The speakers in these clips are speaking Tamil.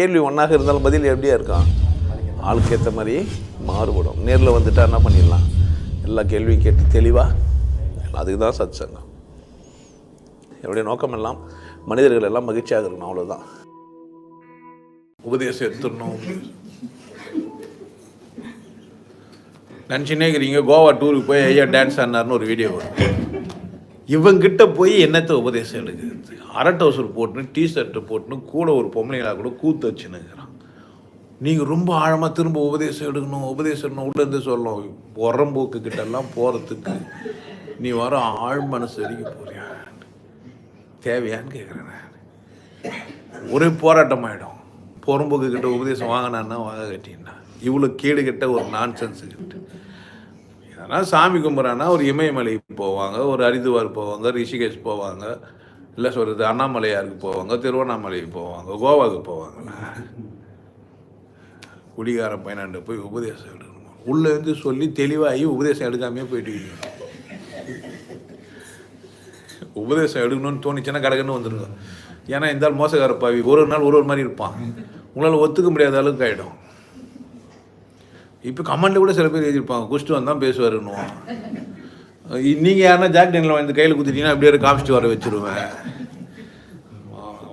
கேள்வி ஒன்றாக இருந்தாலும் பதில் எப்படியா இருக்கான் ஆளுக்கு ஏற்ற மாதிரி மாறுபடும். நேரில் வந்துட்டா என்ன பண்ணிடலாம்? எல்லா கேள்வியும் கேட்டு தெளிவாக அதுக்கு தான் சத் சங்கம் என்னுடைய நோக்கம் எல்லாம் மனிதர்கள் எல்லாம் மகிழ்ச்சியாக இருக்கணும் அவ்வளோதான் உபதேசம் எடுத்துடணும். நினச்சினே இருக்கிறீங்க. கோவா டூருக்கு போய் ஐயா டான்ஸ் ஆனார்னு ஒரு வீடியோ வரும். இவங்கிட்ட போய் என்னத்தை உபதேசம் எடுக்கிறது அரட்டை ஒசூர் போட்டுன்னு டி ஷர்ட்டு போட்டுன்னு கூட ஒரு பொம்பளைங்களா கூட கூத்து வச்சுன்னுங்கிறான் நீங்கள் ரொம்ப ஆழமாக திரும்ப உபதேசம் எடுக்கணும் உபதேசம் எடுக்கணும் உள்ளேருந்து சொல்லணும். உரம்போக்கு கிட்டெல்லாம் போகிறதுக்கு நீ வர ஆழ் மனசு வரைக்கும் போறியா? தேவையான்னு கேட்குறேன் நான். ஒரே போராட்டம் ஆகிடும் புறம்போக்கு கிட்ட உபதேசம் வாங்கினான்னா வாங்க கட்டினா. இவ்வளோ கேடு கிட்ட ஒரு நான்சென்ஸ் கிட்ட. ஆனால் சாமி கும்பிட்றான்னா ஒரு இமயமலைக்கு போவாங்க ஒரு ஹரிதுவார் போவாங்க ரிஷிகேஷ் போவாங்க இல்லை சொல்கிறது அண்ணாமலையாருக்கு போவாங்க திருவண்ணாமலைக்கு போவாங்க கோவாவுக்கு போவாங்களா குடிகார பையனாண்டு போய் உபதேசம் எடுக்கணும்? உள்ளே இருந்து சொல்லி தெளிவாகி உபதேசம் எடுக்காமையே போயிட்டு உபதேசம் எடுக்கணும்னு தோணுச்சுன்னா கடகன்னு வந்துருங்க. ஏன்னா இந்த ஆள் மோசக்கார பாவி ஒரு ஒரு நாள் ஒரு ஒரு மாதிரி இருப்பான். உங்களால் ஒத்துக்க முடியாத அளவுக்கு ஆகிடும் இப்போ கமெண்ட்டில் கூட சில பேர் எழுதியிருப்பாங்க குஷ்டு வந்தால் பேசுவாருன்னுவான் நீங்கள் யாருன்னா ஜாக் டெனில் வந்து கையில் குத்திட்டீங்கன்னா அப்படியே ஒரு காமிச்சிட்டு வர வச்சுருவேன்.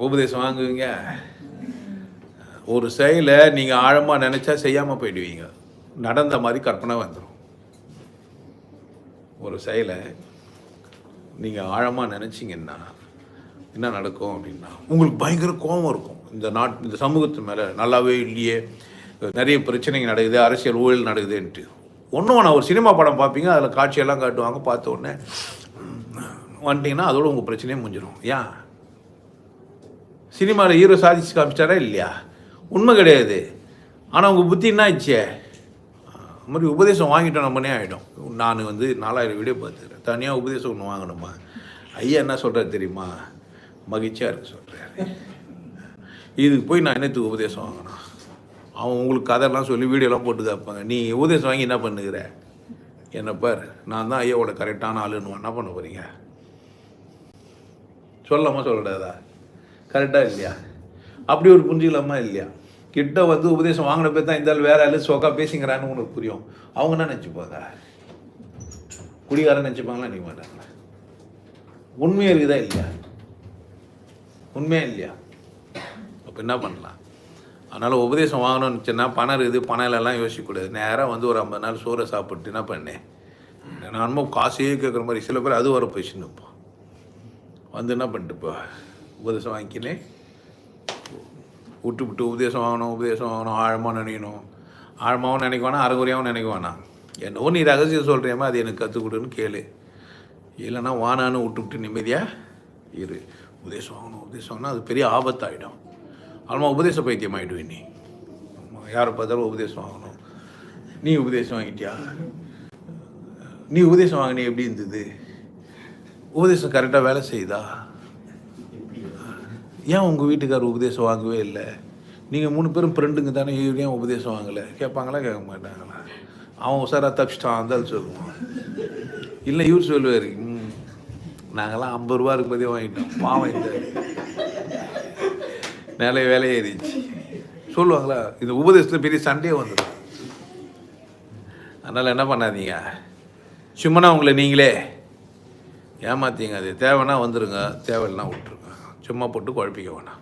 உபதேசம் வாங்குவீங்க. ஒரு செயலை நீங்கள் ஆழமாக நினச்சா செய்யாமல் போயிடுவீங்க. நடந்த மாதிரி கற்பனை வந்துடும் ஒரு செயலை நீங்கள் ஆழமாக நினச்சிங்கன்னா என்ன நடக்கும் அப்படின்னா உங்களுக்கு பயங்கர கோபம் இருக்கும். இந்த நாட் இந்த சமூகத்து மேலே நல்லாவே இல்லையே நிறைய பிரச்சனைகள் நடக்குது அரசியல் ஊழல் நடக்குதுன்ட்டு. ஒன்றும் நான் ஒரு சினிமா படம் பார்ப்பீங்க அதில் காட்சியெல்லாம் காட்டுவாங்க பார்த்த உடனே வந்துட்டிங்கன்னா அதோட உங்கள் பிரச்சனையே முடிஞ்சிடும் ஏன் சினிமாவில் ஹீரோ சாதிச்சு காமிச்சிட்டாரா இல்லையா? உண்மை கிடையாது. ஆனால் உங்கள் புத்தி என்ன ஆயிடுச்சே? அது மாதிரி உபதேசம் வாங்கிட்டோம் நம்மனே ஆகிடும் நான் வந்து நாலாயிரம் வீடியோ பார்த்துக்கிறேன். தனியாக உபதேசம் ஒன்று வாங்கணுமா? ஐயா என்ன சொல்கிறாரு தெரியுமா? மகிழ்ச்சியாக இருக்க சொல்கிறாரு இதுக்கு போய் நான் என்னத்துக்கு உபதேசம் வாங்கணும்? அவன் உங்களுக்கு கதையெல்லாம் சொல்லி வீடியோலாம் போட்டு காப்பாங்க நீ உபதேசம் வாங்கி என்ன பண்ணுகிற? என்ன பார் நான் தான் ஐயாவோட கரெக்டான ஆளுன்னு என்ன பண்ண போகிறீங்க சொல்லாமா சொல்லக்கூடாதா? கரெக்டாக இல்லையா? அப்படி ஒரு புரிஞ்சுக்கலாமா இல்லையா? கிட்ட வந்து உபதேசம் வாங்கின பேர் தான் இந்த ஆள் வேற ஆளு சோக்கா பேசிங்கிறான்னு உனக்கு புரியும். அவங்க என்ன நினச்சிப்பாங்க? குடிகாரன் நினச்சிப்பாங்களா நினைக்க மாட்டாங்களா? உண்மையாக இருக்குதா இல்லையா? உண்மையாக இல்லையா? அப்போ என்ன பண்ணலாம்? அதனால் உபதேசம் வாங்கணும்னு வச்சுன்னா பணம் இருக்குது பணம் இல்லைலாம் யோசிக்கக்கூடாது. நேராக வந்து ஒரு ஐம்பது நாள் சோறை சாப்பிட்டு என்ன பண்ணேன்? நானும் காசையே கேட்குற மாதிரி சில பேர் அது வர போயிடுச்சுன்னு நிற்போம் வந்து என்ன பண்ணிட்டுப்பா உபதேசம் வாங்கிக்கினேன் விட்டு விட்டு உபதேசம் வாங்கணும் உபதேசம் வாங்கணும் ஆழமாக நினைக்கணும். ஆழமாகவும் நினைக்க வேணாம் அறகுறையாகவும் நினைக்க வேணாம் என்னவோ நீ ரகசியம் சொல்கிறியாமோ அது எனக்கு கற்றுக் கொடுன்னு கேளு. இல்லைன்னா வானான்னு விட்டு விட்டு நிம்மதியாக இரு. உபதேசம் வாங்கணும் உபதேசம் வாங்கினா அது பெரிய ஆபத்தாயிடும். ஆல்மா உபதேச பைத்தியம் ஆகிடுவேன் நீ யாரை பார்த்தாலும் உபதேசம் வாங்கணும். நீ உபதேசம் வாங்கிட்டியா? நீ உபதேசம் வாங்கினே எப்படி இருந்தது? உபதேசம் கரெக்டாக வேலை செய்யுதா? ஏன் உங்கள் வீட்டுக்கார் உபதேசம் வாங்கவே இல்லை? நீங்கள் மூணு பேரும் ஃப்ரெண்டுங்க தானே ஏன் உபதேசம் வாங்கலை? கேட்பாங்களா கேட்க மாட்டாங்களா? அவன் உசாராக தப்பிச்சிட்டான் இருந்தாலும் சொல்லுவான். இல்லை இவர் சொல்லுவார் ம் ஐம்பது ரூபா இருக்கும்போதே பதிவு வாங்கிட்டோம். பாவம் இந்த நிலை வேலை சொல்லுவாங்களா இந்த உபதேசத்தில் பெரிய சண்டையே வந்துடும் அதனால் என்ன பண்ணாதீங்க. சும்மானா உங்களை நீங்களே ஏமாத்தீங்க. அது தேவைன்னா வந்துடுங்க தேவையில்லைனா விட்டுருங்க. சும்மா போட்டு குழப்பிக்க வேணாம்.